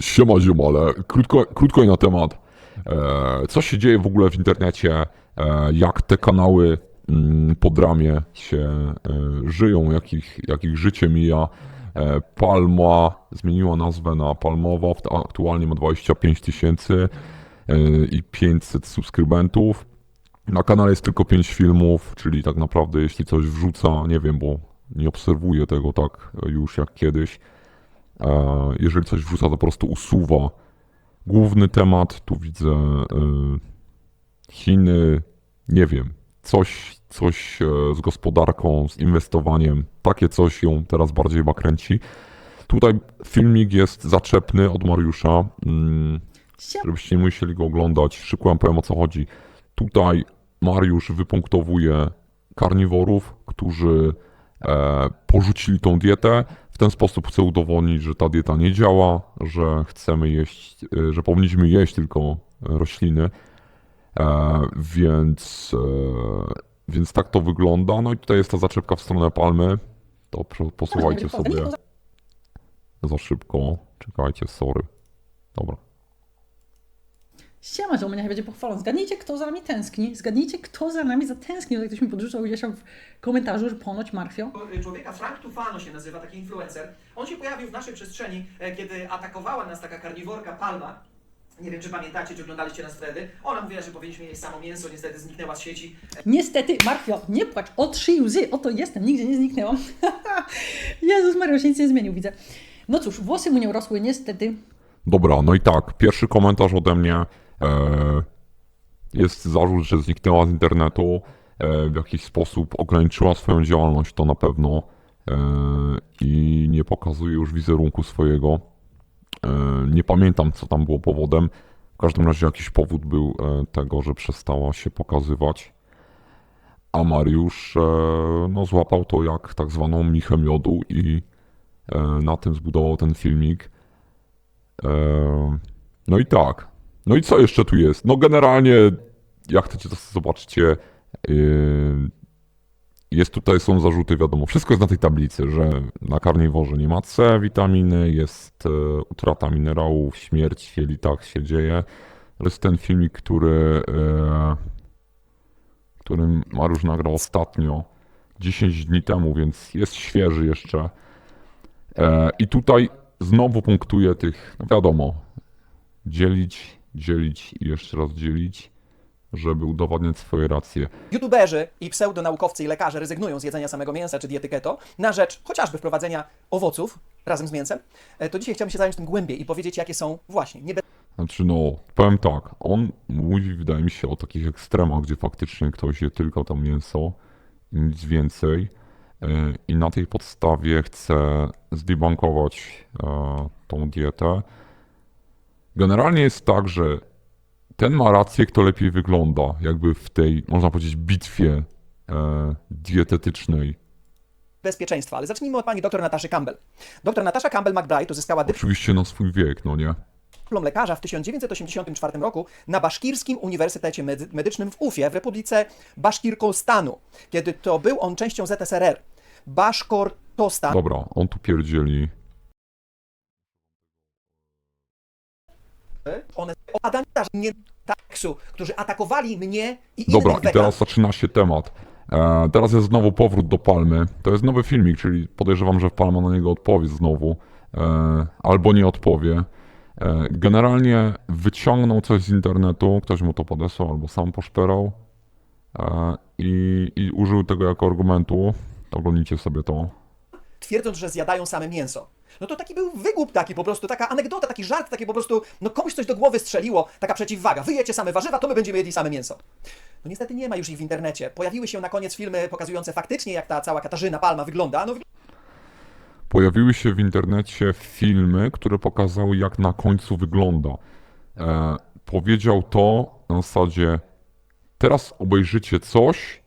Siema ziomale, krótko, krótko i na temat. E, co się dzieje w ogóle w internecie? E, jak te kanały mm, po dramie się e, żyją, jak ich, jak ich życie mija? Palma zmieniła nazwę na Palmowa, aktualnie ma 25 tysięcy i 500 subskrybentów. Na kanale jest tylko 5 filmów, czyli tak naprawdę jeśli coś wrzuca, nie wiem, bo nie obserwuję tego tak już jak kiedyś. E, Jeżeli coś wrzuca, to po prostu usuwa. Główny temat, tu widzę e, Chiny, nie wiem, coś, coś e, z gospodarką, z inwestowaniem. Takie coś ją teraz bardziej chyba kręci. Tutaj filmik jest zaczepny od Mariusza. Mm, żebyście nie musieli go oglądać. Szybko wam powiem o co chodzi. Tutaj Mariusz wypunktowuje karniworów, którzy porzucili tą dietę. W ten sposób chce udowodnić, że ta dieta nie działa, że chcemy jeść, e, że powinniśmy jeść tylko rośliny. E, więc, e, więc tak to wygląda. No i tutaj jest ta zaczepka w stronę palmy. To posłuchajcie sobie za szybko. Czekajcie, sorry. Dobra. Siema, że u mnie będzie pochwalony. Zgadnijcie, kto za nami tęskni. Zgadnijcie, kto za nami zatęsknił. Jak ktoś mi podrzucał gdzieś tam w komentarzu, że ponoć martwią. człowieka, Frank Tufano się nazywa, taki influencer. On się pojawił w naszej przestrzeni, e, kiedy atakowała nas taka karniworka Palma. Nie wiem, czy pamiętacie, czy oglądaliście nas wtedy. Ona mówiła, że powinniśmy jeść samo mięso, niestety zniknęła z sieci. Niestety, Markwio, nie płacz, otrzyj łzy, oto jestem, nigdzie nie zniknęłam. Jezus Maria, się nic nie zmienił, widzę. No cóż, włosy mu nie urosły, niestety. Dobra, no i tak, pierwszy komentarz ode mnie. E, jest zarzut, że zniknęła z internetu, e, w jakiś sposób ograniczyła swoją działalność, to na pewno. E, I nie pokazuje już wizerunku swojego. Nie pamiętam, co tam było powodem. W każdym razie jakiś powód był tego, że przestała się pokazywać. A Mariusz no, złapał to jak tak zwaną michę miodu i na tym zbudował ten filmik. No i tak. No i co jeszcze tu jest? No generalnie, jak chcecie to zobaczcie, yy, jest tutaj, są zarzuty, wiadomo, wszystko jest na tej tablicy, że na karniworze nie ma C witaminy, jest e, utrata minerałów, śmierć w jelitach się dzieje. To jest ten filmik, który, e, którym Mariusz nagrał ostatnio, 10 dni temu, więc jest świeży jeszcze. E, I tutaj znowu punktuję tych, wiadomo, dzielić, dzielić i jeszcze raz dzielić, żeby udowadniać swoje racje. YouTuberzy i pseudonaukowcy i lekarze rezygnują z jedzenia samego mięsa czy diety keto na rzecz chociażby wprowadzenia owoców razem z mięsem. E, To dzisiaj chciałbym się zająć tym głębiej i powiedzieć, jakie są właśnie Znaczy no, powiem tak, on mówi, wydaje mi się, o takich ekstremach, gdzie faktycznie ktoś je tylko to mięso i nic więcej. e, I na tej podstawie chce zdebankować e, tą dietę. Generalnie jest tak, że ten ma rację, kto lepiej wygląda, jakby w tej, można powiedzieć, bitwie e, dietetycznej. bezpieczeństwa. Ale zacznijmy od pani dr Nataszy Campbell. Dr Natasza Campbell McBride uzyskała Oczywiście na swój wiek, no nie? dyplom lekarza w 1984 roku na Baszkirskim Uniwersytecie Medy- Medycznym w Ufie w Republice Baszkirkostanu, kiedy to był on częścią ZSRR. Baszkortostan Dobra, on tu pierdzieli. One opadania nie taksu, którzy atakowali mnie i Dobra, i teraz zaczyna się temat. E, teraz jest znowu powrót do Palmy. To jest nowy filmik, czyli podejrzewam, że Palma na niego odpowie znowu. E, albo nie odpowie. E, generalnie wyciągnął coś z internetu, ktoś mu to podesłał albo sam poszperał e, i, i użył tego jako argumentu. Oglądnijcie sobie to. twierdząc, że zjadają same mięso. No to taki był wygłup taki po prostu, taka anegdota, taki żart, taki po prostu, no komuś coś do głowy strzeliło, taka przeciwwaga. Wy jecie same warzywa, to my będziemy jedli same mięso. No niestety nie ma już ich w internecie. Pojawiły się na koniec filmy pokazujące faktycznie, jak ta cała Katarzyna Palma wygląda. No Pojawiły się w internecie filmy, które pokazały, jak na końcu wygląda. E, powiedział to na zasadzie: Teraz obejrzycie coś,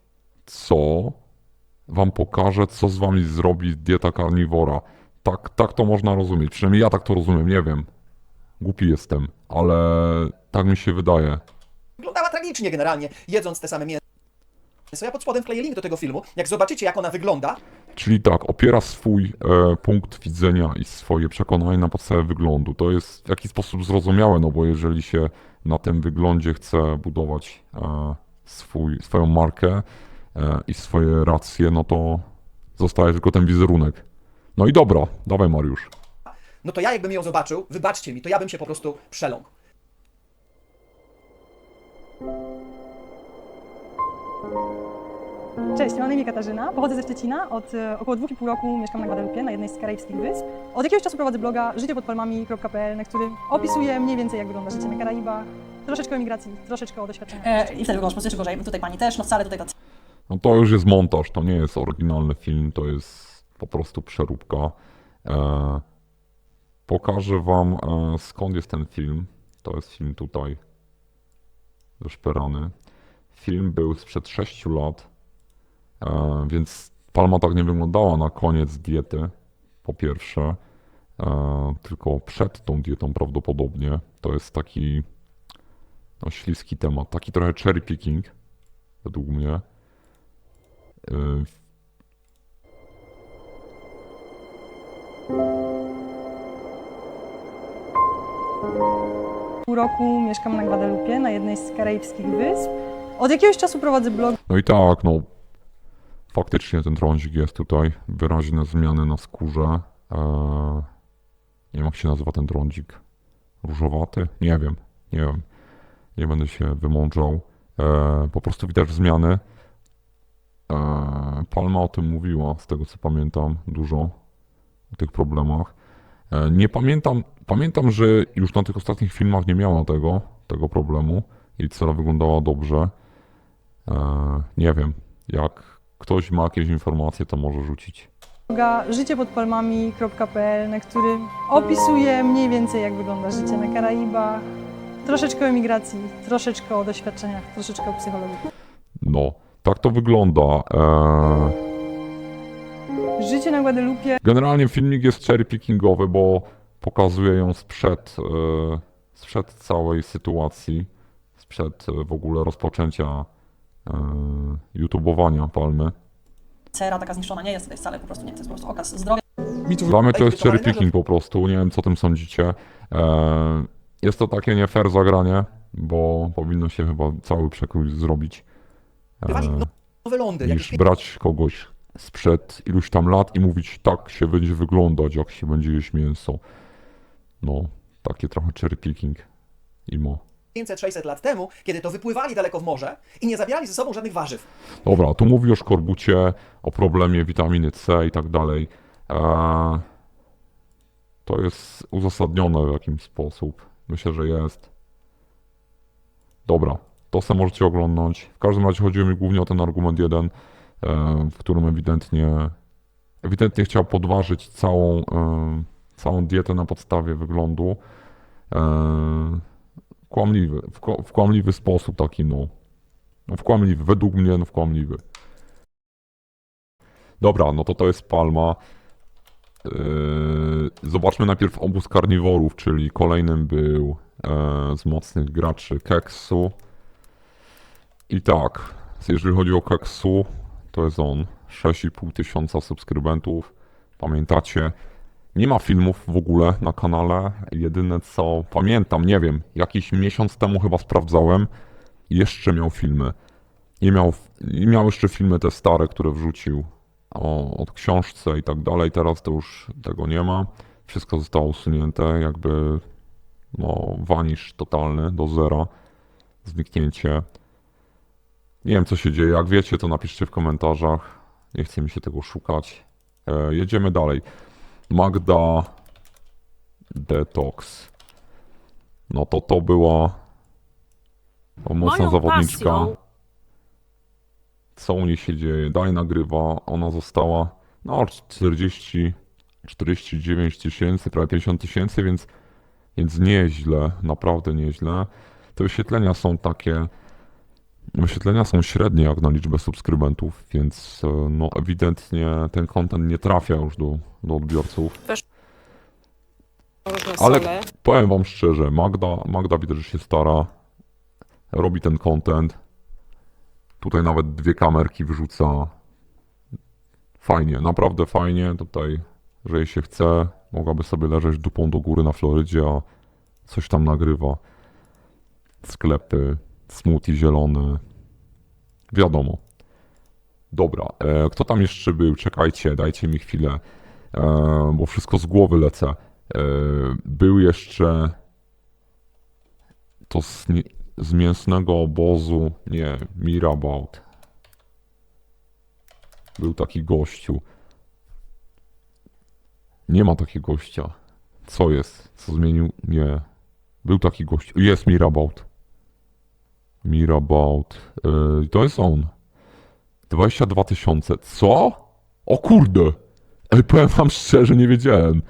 co wam pokaże, co z wami zrobi dieta karniwora. Tak, tak to można rozumieć. Przynajmniej ja tak to rozumiem, nie wiem. Głupi jestem, ale tak mi się wydaje. wyglądała tragicznie generalnie, jedząc te same mięso. Ja pod spodem wkleję link do tego filmu. Jak zobaczycie, jak ona wygląda, Czyli tak, opiera swój e, punkt widzenia i swoje przekonanie na podstawie wyglądu. To jest w jakiś sposób zrozumiałe, no bo jeżeli się na tym wyglądzie chce budować e, swój, swoją markę e, i swoje racje, no to zostaje tylko ten wizerunek. No i dobra, dawaj Mariusz. no to ja jakbym ją zobaczył, wybaczcie mi, to ja bym się po prostu przeląkł. Cześć, mam na imię Katarzyna, pochodzę ze Szczecina. Od e, około 2,5 roku mieszkam na Guadalupe, na jednej z karaibskich wysp. Od jakiegoś czasu prowadzę bloga życiepodpalmami.pl, na którym opisuję mniej więcej jak wygląda życie na Karaibach, troszeczkę o emigracji, troszeczkę o doświadczeniach. E, I wtedy wyglądasz mocniej czy gorzej? Tutaj pani też, no wcale tutaj tacy No to już jest montaż, to nie jest oryginalny film, to jest po prostu przeróbka. E, pokażę wam e, skąd jest ten film. To jest film tutaj wyszperany. Film był sprzed 6 lat, e, więc palma tak nie wyglądała na koniec diety, po pierwsze, tylko przed tą dietą prawdopodobnie. To jest taki no, śliski temat, taki trochę cherry picking, według mnie. Roku mieszkam na Guadalupe, na jednej z karaibskich wysp. Od jakiegoś czasu prowadzę blog No i tak, no faktycznie ten trądzik jest tutaj, wyraźne zmiany na skórze. Eee, nie wiem jak się nazywa ten trądzik. Różowaty? Nie wiem, nie wiem. Nie będę się wymądrzał. Eee, po prostu widać zmiany. Eee, Palma o tym mówiła, z tego co pamiętam, dużo o tych problemach. E, Nie pamiętam, pamiętam, że już na tych ostatnich filmach nie miała tego, tego problemu. Jej cera wyglądała dobrze. E, nie wiem, jak ktoś ma jakieś informacje, to może rzucić. bloga życiepodpalmami.pl, na którym opisuję mniej więcej jak wygląda życie na Karaibach, troszeczkę o emigracji, troszeczkę o doświadczeniach, troszeczkę o psychologii. No, tak to wygląda. E, Życie na Guadalupe generalnie filmik jest cherry pickingowy, bo pokazuje ją sprzed, e, sprzed całej sytuacji, sprzed e, w ogóle rozpoczęcia e, YouTubeowania Palmy. cera taka zniszczona nie jest tutaj wcale, po prostu nie, to jest po prostu okaz zdrowia. Dla mnie to jest cherry picking po prostu, nie wiem co o tym sądzicie. E, jest to takie nie fair zagranie, bo powinno się chyba cały przekrój zrobić. E, nowe lądy, niż brać kogoś sprzed iluś tam lat i mówić tak się będzie wyglądać, jak się będzie jeść mięso. No, takie trochę cherry picking. Imo. 500-600 lat temu, kiedy to wypływali daleko w morze i nie zabierali ze sobą żadnych warzyw. Dobra, tu mówi o szkorbucie, o problemie witaminy C i tak dalej. Eee, to jest uzasadnione w jakiś sposób. Myślę, że jest. Dobra, to se możecie oglądać. W każdym razie chodziło mi głównie o ten argument jeden, w którym ewidentnie, ewidentnie chciał podważyć całą, e, całą dietę na podstawie wyglądu. E, kłamliwy, w, kła- w kłamliwy sposób taki, no. No wkłamliwy, według mnie no wkłamliwy. Dobra, no to to jest Palma. Zobaczmy najpierw obóz karniworów, czyli kolejnym był e, z mocnych graczy Keksu. I tak, jeżeli chodzi o Keksu, to jest on. 6,5 tysiąca subskrybentów. Pamiętacie? Nie ma filmów w ogóle na kanale. Jedyne co pamiętam, nie wiem, jakiś miesiąc temu chyba sprawdzałem, jeszcze miał filmy. Nie miał, miał jeszcze filmy te stare, które wrzucił o, od książce i tak dalej. Teraz to już tego nie ma. Wszystko zostało usunięte, jakby no, vanish totalny do zera. Zniknięcie. Nie wiem, co się dzieje. Jak wiecie, to napiszcie w komentarzach. Nie chce mi się tego szukać. E, jedziemy dalej. Magda Detox. No to to była mocna Moją zawodniczka. pasją Co u niej się dzieje? Dalej nagrywa. Ona została no 40, 49 tysięcy, prawie 50 tysięcy, więc, więc nieźle, naprawdę nieźle. Te wyświetlenia są takie. Wyświetlenia są średnie jak na liczbę subskrybentów, więc e, no ewidentnie ten content nie trafia już do, do odbiorców. Ale powiem wam szczerze, Magda, Magda widać, że się stara, robi ten content. Tutaj nawet dwie kamerki wrzuca. Fajnie, naprawdę fajnie. Tutaj, jeżeli się chce, mogłaby sobie leżeć dupą do góry na Florydzie, a coś tam nagrywa. Sklepy, smoothie zielony. Wiadomo. Dobra, e, kto tam jeszcze był? Czekajcie, dajcie mi chwilę, e, bo wszystko z głowy lecę. E, był jeszcze to z, z mięsnego obozu, nie, Mirabout. Był taki gościu. Nie ma takiego gościa. Co jest? Co zmienił? Nie. Był taki gościu. Jest Mirabout. Mirabout. Yy, to jest on. 22 tysiące. Co? O kurde! Ej, powiem wam szczerze, nie wiedziałem.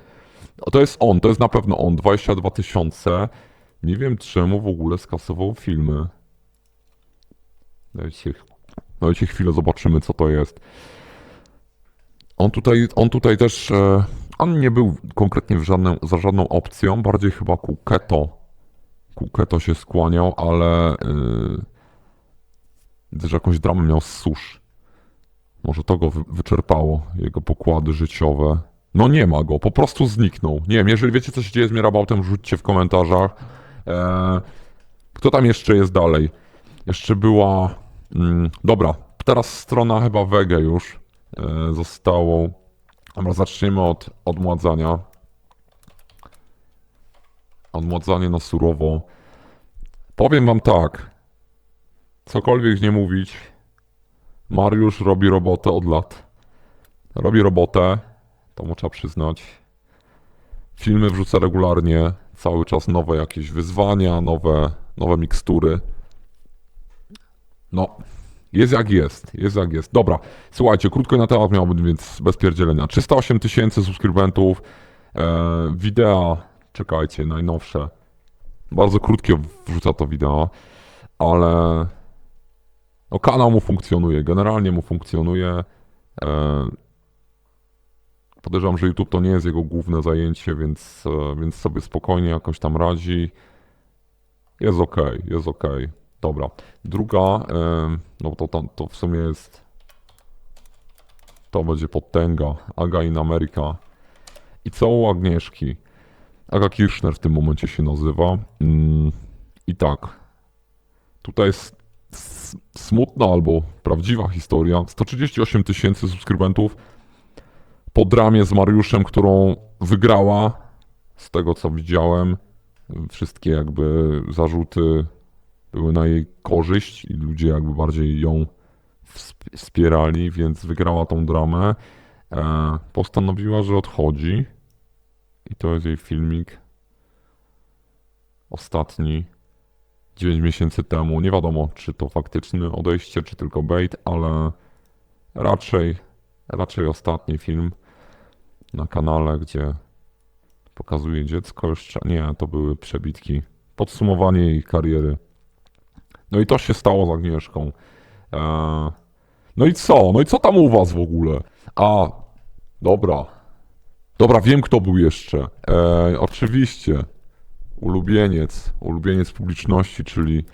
O, To jest on, to jest na pewno on. 22 tysiące. Nie wiem czemu w ogóle skasował filmy. Dajcie, dajcie chwilę, zobaczymy co to jest. On tutaj, on tutaj też, e, on nie był konkretnie w żadnym, za żadną opcją, bardziej chyba ku keto. Ku keto się skłaniał, ale yy, widzę, że jakąś dramę miał z susz. Może to go wy- wyczerpało, jego pokłady życiowe. No nie ma go, po prostu zniknął. Nie wiem, jeżeli wiecie co się dzieje z Mirabautem, rzućcie w komentarzach. Eee, kto tam jeszcze jest dalej? Jeszcze była... Mm, dobra, teraz strona chyba Wege już e, zostało. Zaczniemy od odmładzania. Odmładzanie na surowo. Powiem wam tak. Cokolwiek nie mówić, Mariusz robi robotę od lat. Robi robotę, to mu trzeba przyznać. Filmy wrzuca regularnie, cały czas nowe jakieś wyzwania, nowe, nowe mikstury. No, jest jak jest, jest jak jest. Dobra, słuchajcie, krótko na temat miał być, więc bez pierdzielenia. 308 tysięcy subskrybentów, e, wideo, czekajcie, najnowsze. Bardzo krótkie wrzuca to wideo, ale no kanał mu funkcjonuje, generalnie mu funkcjonuje. E, podejrzewam, że YouTube to nie jest jego główne zajęcie, więc, e, więc sobie spokojnie jakoś tam radzi. Jest ok, jest ok. Dobra. Druga, e, no to, to, to w sumie jest. To będzie potęga. Aga in America. I co u Agnieszki? Aga Kirchner w tym momencie się nazywa. Mm, I tak. Tutaj jest smutna albo prawdziwa historia. 138 tysięcy subskrybentów po dramie z Mariuszem, którą wygrała. Z tego co widziałem, wszystkie jakby zarzuty były na jej korzyść i ludzie jakby bardziej ją wsp- wspierali, więc wygrała tą dramę. E, postanowiła, że odchodzi. I to jest jej filmik. Ostatni. 9 miesięcy temu. Nie wiadomo, czy to faktyczne odejście, czy tylko bait, ale raczej, raczej ostatni film na kanale, gdzie pokazuje dziecko jeszcze. Nie, to były przebitki. Podsumowanie jej kariery. No i to się stało z Agnieszką. Eee, no i co? No i co tam u was w ogóle? A, dobra. Dobra, wiem kto był jeszcze. Eee, oczywiście ulubieniec, ulubieniec publiczności, czyli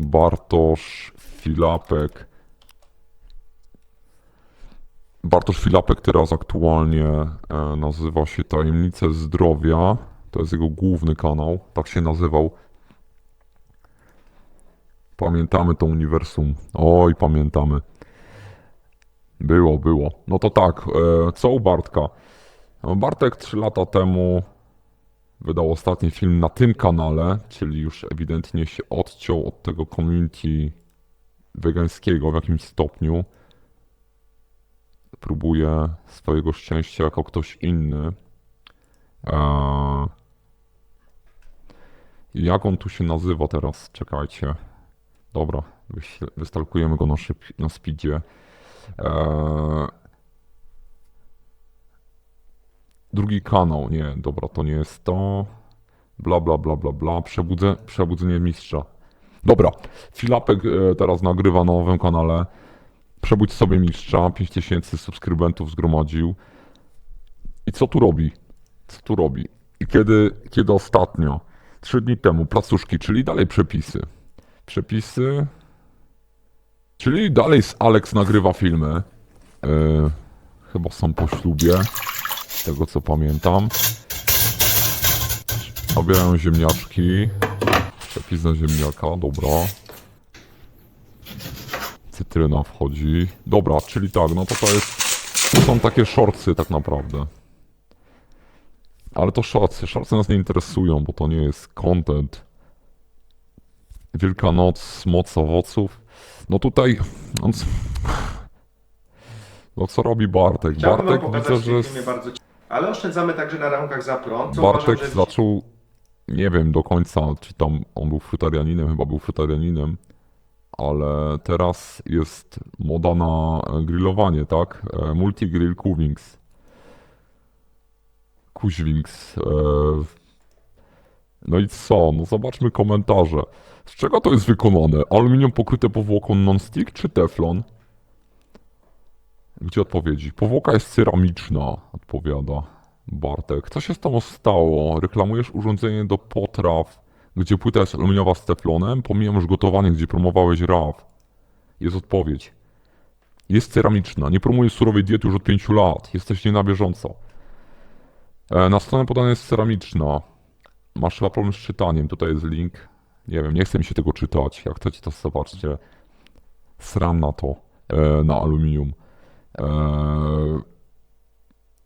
Bartosz Filapek. Bartosz Filapek teraz aktualnie e, nazywa się Tajemnice Zdrowia. To jest jego główny kanał, tak się nazywał. Pamiętamy to uniwersum. Oj, pamiętamy. Było, było. No to tak, e, co u Bartka? No, Bartek 3 lata temu wydał ostatni film na tym kanale, czyli już ewidentnie się odciął od tego community wegańskiego w jakimś stopniu. Próbuje swojego szczęścia jako ktoś inny. Eee... Jak on tu się nazywa teraz? Czekajcie. Dobra, wystalkujemy go na, szyb- na speedzie. Eee... Drugi kanał, nie, dobra, to nie jest to. Bla, bla, bla, bla, bla. Przebudze, przebudzenie mistrza. Dobra, Filapek e, teraz nagrywa na nowym kanale. Przebudź sobie mistrza, 5000 subskrybentów zgromadził. I co tu robi? Co tu robi? I kiedy, kiedy ostatnio? Trzy dni temu, placuszki, czyli dalej przepisy. Przepisy. Czyli dalej z Alex nagrywa filmy. E, chyba są po ślubie, z tego co pamiętam. Obierają ziemniaczki. Przepis na ziemniaka, dobra. Cytryna wchodzi. Dobra, czyli tak, no to to jest... To są takie shortsy tak naprawdę. Ale to shortsy. Shortsy nas nie interesują, bo to nie jest content. Wielkanoc, moc owoców. No tutaj... No, c- no co robi Bartek? Chciałbym Bartek widzę, że... bardzo cie- Ale oszczędzamy także na rachunkach za prąd, co Bartek uważam, że zaczął, nie wiem do końca, czy tam on był frutarianinem, chyba był frutarianinem, ale teraz jest moda na grillowanie, tak? E, Multi-grill Kuwings. Kuźwings. E, no i co? No zobaczmy komentarze. Z czego to jest wykonane? Aluminium pokryte powłoką non-stick czy teflon? Gdzie odpowiedzi? Powłoka jest ceramiczna, odpowiada Bartek. Co się z tobą stało? Reklamujesz urządzenie do potraw, gdzie płyta jest aluminiowa z teflonem? Pomijam już gotowanie, gdzie promowałeś RAW. Jest odpowiedź. Jest ceramiczna. Nie promujesz surowej diety już od 5 lat. Jesteś nie na bieżąco. E, na stronę podana jest ceramiczna. Masz chyba problem z czytaniem. Tutaj jest link. Nie wiem, nie chce mi się tego czytać. Jak chcecie, to zobaczcie. Sram na to. E, na aluminium. Eee,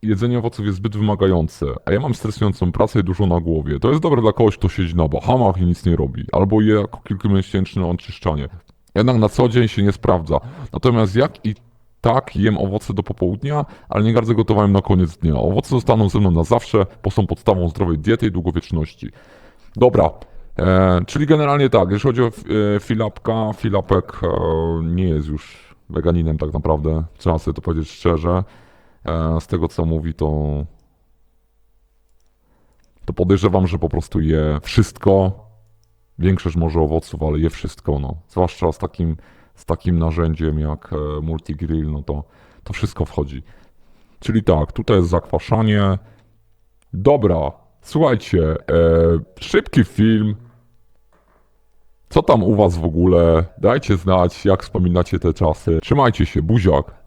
jedzenie owoców jest zbyt wymagające, a ja mam stresującą pracę i dużo na głowie. To jest dobre dla kogoś, kto siedzi na Bahamach i nic nie robi, albo je jako kilkumiesięczne oczyszczanie. Jednak na co dzień się nie sprawdza. Natomiast jak i tak jem owoce do popołudnia, ale nie gardzę gotowaniem na koniec dnia. Owoce zostaną ze mną na zawsze, bo są podstawą zdrowej diety i długowieczności. Dobra, e, czyli generalnie tak, jeśli chodzi o e, Filapka, Filapek e, nie jest już weganinem tak naprawdę, trzeba sobie to powiedzieć szczerze. E, z tego co mówi to to podejrzewam, że po prostu je wszystko, większość może owoców, ale je wszystko, no. Zwłaszcza z takim, z takim narzędziem jak e, multigrill, no to, to wszystko wchodzi. Czyli tak, tutaj jest zakwaszanie. Dobra, słuchajcie, e, szybki film. Co tam u was w ogóle? Dajcie znać, jak wspominacie te czasy. Trzymajcie się, buziak.